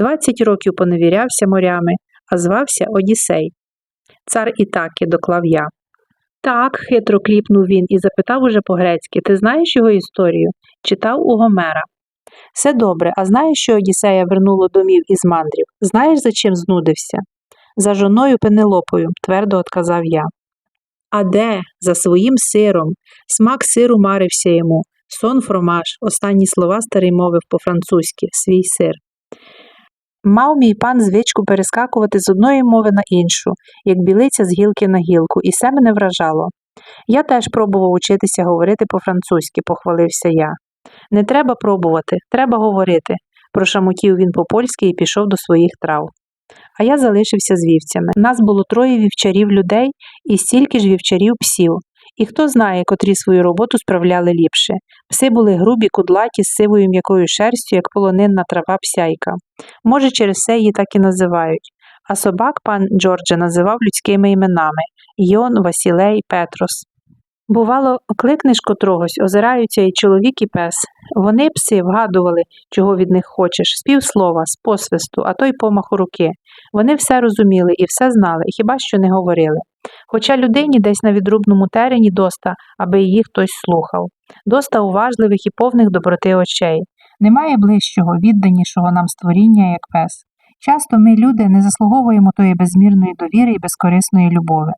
Двадцять років поневірявся морями, а звався Одіссей. Цар Ітаки доклав я. Так, хитро кліпнув він і запитав уже по-грецьки, ти знаєш його історію? Читав у Гомера. Все добре, а знаєш, що Одіссея вернуло домів із мандрів? Знаєш, за чим знудився? За жоною Пенелопою, твердо отказав я. А де? За своїм сиром. Смак сиру марився йому. Сон фромаж. Останні слова старий мовив по-французьки свій сир. Мав мій пан звичку перескакувати з одної мови на іншу, як білиця з гілки на гілку, і це мене вражало. Я теж пробував учитися говорити по-французьки, похвалився я. Не треба пробувати, треба говорити, прошамотів він по-польськи і пішов до своїх трав. А я залишився з вівцями. Нас було троє вівчарів людей і стільки ж вівчарів псів. І хто знає, котрі свою роботу справляли ліпше. Пси були грубі, кудлаті, з сивою м'якою шерстю, як полонинна трава псяйка. Може, через це її так і називають. А собак пан Джордже називав людськими іменами Йон, Васілей, Петрос. Бувало, кликнеш котрогось, озираються і чоловік, і пес. Вони, пси, вгадували, чого від них хочеш, з півслова, з посвисту, а то й помаху руки. Вони все розуміли і все знали, хіба що не говорили. Хоча людині десь на відрубному терені доста, аби її хтось слухав, доста уважливих і повних доброти очей. Немає ближчого, відданішого нам створіння, як пес. Часто ми, люди, не заслуговуємо тої безмірної довіри і безкорисної любові.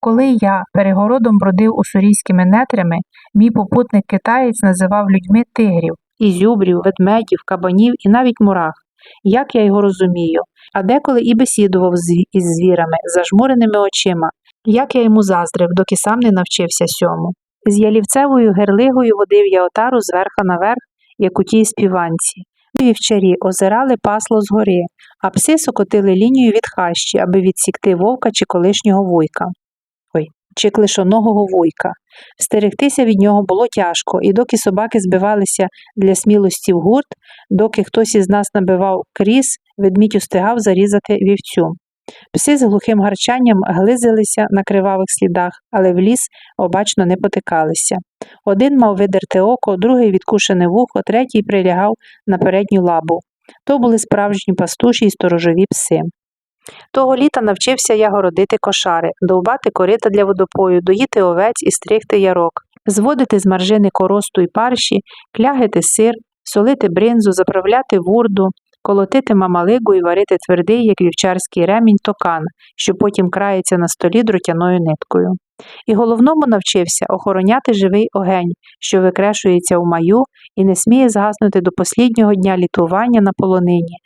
Коли я перегородом бродив уссурійськими нетрями, мій попутник китаєць називав людьми тигрів, ізюбрів, ведмедів, кабанів і навіть мурах. Як я його розумію, а деколи і бесідував із звірами, зажмуреними очима, як я йому заздрив, доки сам не навчився сьому. З ялівцевою герлигою водив я отару зверха наверх, як у тій співанці. Вівчарі озирали пасло згори, а пси сокотили лінію від хащі, аби відсікти вовка чи колишнього вуйка. Ой, чи клишоного вуйка. Стерегтися від нього було тяжко, і доки собаки збивалися для смілості в гурт, доки хтось із нас набивав кріс, ведмідь устигав зарізати вівцю. Пси з глухим гарчанням глизилися на кривавих слідах, але в ліс обачно не потикалися. Один мав видерте око, другий відкушене вухо, третій прилягав на передню лабу. То були справжні пастуші й сторожові пси. Того літа навчився я городити кошари, довбати корита для водопою, доїти овець і стригти ярок, зводити з маржини коросту й парші, клягити сир, солити бринзу, заправляти вурду, колотити мамалигу і варити твердий, як вівчарський ремінь, токан, що потім крається на столі дротяною ниткою. І головному навчився охороняти живий огень, що викрешується у маю і не сміє згаснути до посліднього дня літування на полонині,